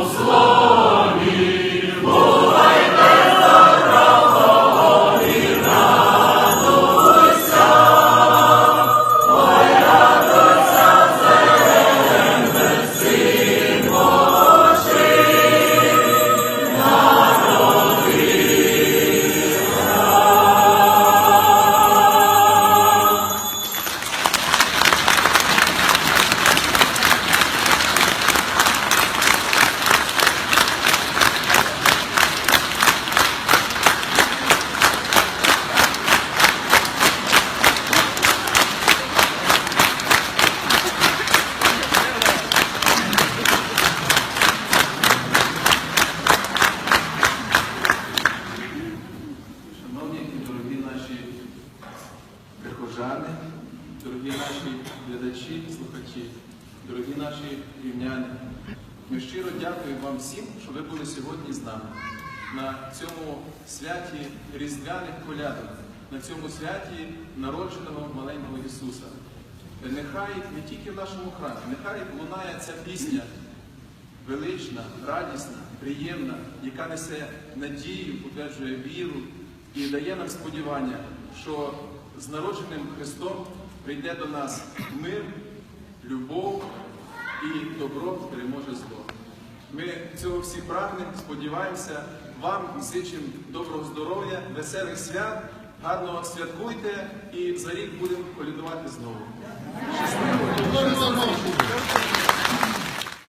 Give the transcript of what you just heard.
os прихожани, дорогі наші глядачі, слухачі, дорогі наші рівняни, Ми щиро дякуємо вам всім, що ви були сьогодні з нами на цьому святі Різдвяних колядок, на цьому святі народженого маленького Ісуса. Нехай не тільки в нашому храмі, нехай лунає ця пісня велична, радісна, приємна, яка несе надію, утверджує віру і дає нам сподівання, що з народженим Христом прийде до нас мир, любов і добро переможе зло. Ми цього всі прагнемо, сподіваємося, вам зичимо доброго здоров'я, веселих свят, гарно святкуйте і за рік будемо колядувати знову. Щасливо!